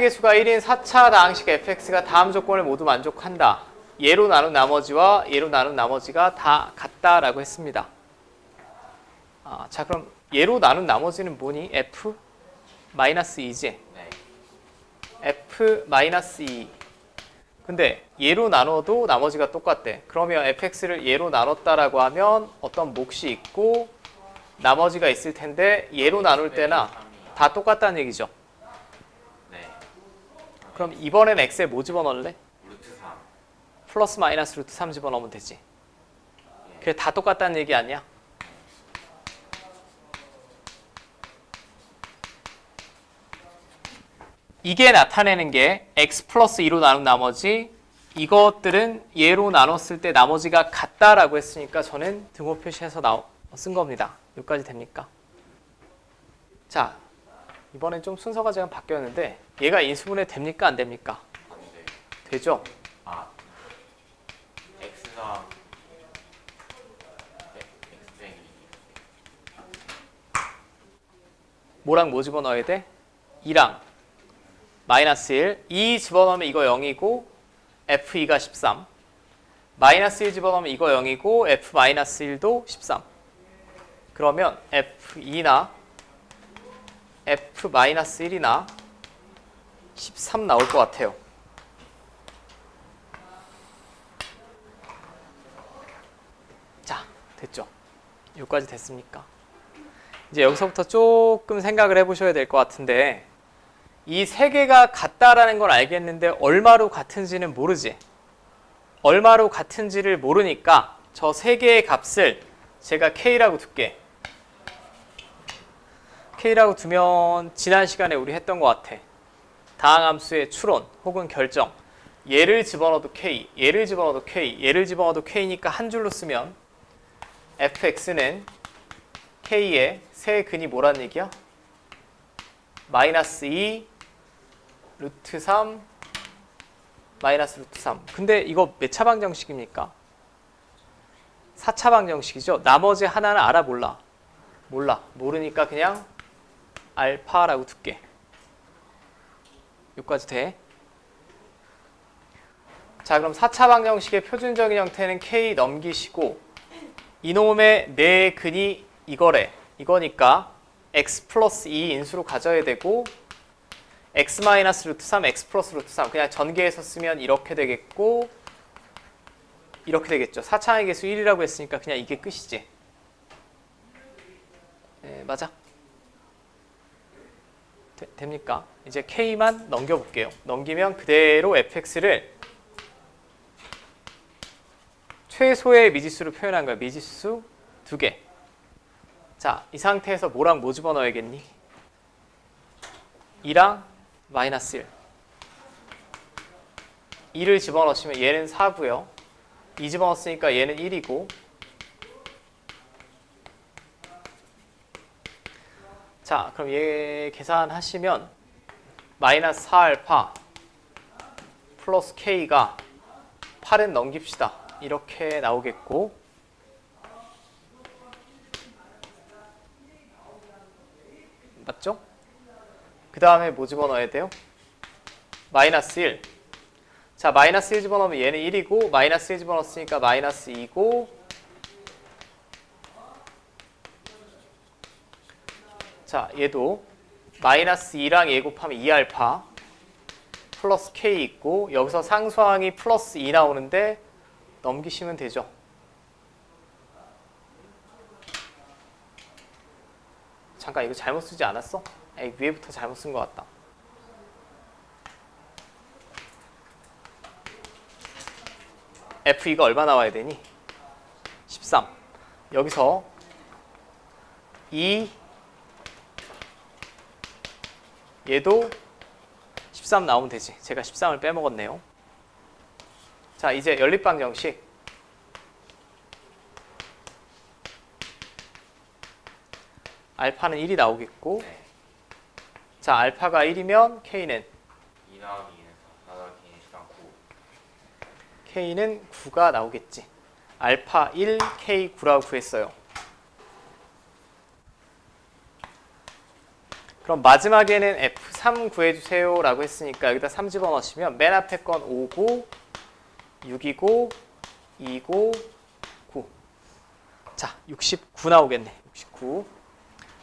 개수가 1인 4차 다항식 fx가 다음 조건을 모두 만족한다. 예로 나눈 나머지와 예로 나눈 나머지가 다 같다라고 했습니다. 아, 자 그럼 예로 나눈 나머지는 뭐니? f 마이너스 2지. 네. f 마이너스 2. 근데 예로 나눠도 나머지가 똑같대. 그러면 fx를 예로 나눴다라고 하면 어떤 몫이 있고 나머지가 있을 텐데 예로 나눌 때나 다 똑같다는 얘기죠. 네. 그럼 이번엔 x에 뭐 집어넣을래? 루트 3. 플러스 마이너스 루트 3 집어넣으면 되지. 그게 다 똑같다는 얘기 아니야? 이게 나타내는 게 x 플러스 2로 나눈 나머지 이것들은 얘로 나눴을 때 나머지가 같다라고 했으니까 저는 등호 표시해서 쓴 겁니다. 여기까지 됩니까? 자, 이번엔 좀 순서가 제가 바뀌었는데 얘가 인수분해 됩니까? 안 됩니까? 되죠? 아. X3. 네. X 빼기. 뭐랑 뭐 집어넣어야 돼? 2랑 마이너스 1. 2 집어넣으면 이거 0이고 F2가 13. 마이너스 1 집어넣으면 이거 0이고 F 마이너스 1도 13. 그러면 F2나 F 마이너스 1이나 13 나올 것 같아요. 자, 됐죠? 여기까지 됐습니까? 이제 여기서부터 조금 생각을 해보셔야 될 것 같은데 이 세 개가 같다라는 걸 알겠는데 얼마로 같은지는 모르지. 얼마로 같은지를 모르니까 저 세 개의 값을 제가 k라고 둘게. K라고 두면 지난 시간에 우리 했던 것 같아. 다항함수의 추론 혹은 결정. 얘를 집어넣어도 k, 얘를 집어넣어도 k, 얘를 집어넣어도 k니까 한 줄로 쓰면 fx는 k의 세 근이 뭐란 얘기야? 마이너스 2 루트 3 마이너스 루트 3 근데 이거 몇 차 방 정식입니까? 4차 방 정식이죠 나머지 하나는 알아 몰라 몰라 모르니까 그냥 알파라고 둘게 여기까지 돼? 자 그럼 4차 방정식의 표준적인 형태는 k 넘기시고 이놈의 네 근이 이거래. 이거니까 x 플러스 2 인수로 가져야 되고 x 마이너스 루트 3, x 플러스 루트 3 그냥 전개해서 쓰면 이렇게 되겠고 이렇게 되겠죠. 4차의 개수 1이라고 했으니까 그냥 이게 끝이지. 네, 맞아. 되, 됩니까? 이제 k만 넘겨볼게요. 넘기면 그대로 fx를 최소의 미지수로 표현한 거야. 미지수 두 개. 자, 이 상태에서 뭐랑 뭐 집어넣어야겠니? 2랑 마이너스 1. 2를 집어넣으시면 얘는 4고요. 2 집어넣었으니까 얘는 1이고 자, 그럼 얘 계산하시면 마이너스 4알파 플러스 k가 8은 넘깁시다. 이렇게 나오겠고 맞죠? 그 다음에 뭐 집어넣어야 돼요? 마이너스 1. 자, 마이너스 1 집어넣으면 얘는 1이고 마이너스 1 집어넣었으니까 마이너스 2고 자, 얘도 마이너스 2랑 얘 곱하면 2알파 플러스 k 있고 여기서 상수항이 플러스 2 나오는데 넘기시면 되죠. 잠깐 이거 잘못 쓰지 않았어? 에이, 위에부터 잘못 쓴 것 같다. F2가 얼마 나와야 되니? 13. 여기서 2 얘도 13 나오면 되지. 제가 13을 빼먹었네요. 자, 이제 연립방 정식. 알파는 1이 나오겠고 네. 자, 알파가 1이면 K는 2 나오기 2에서 4 나오기 2랑 9. K는 9가 나오겠지. 알파 1, K 9라고 구했어요. 그럼 마지막에는 F3 구해주세요 라고 했으니까 여기다 3 집어넣으시면 맨 앞에 건 5고 6이고 2고 9. 자, 69 나오겠네. 69.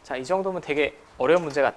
자, 이 정도면 되게 어려운 문제 같다.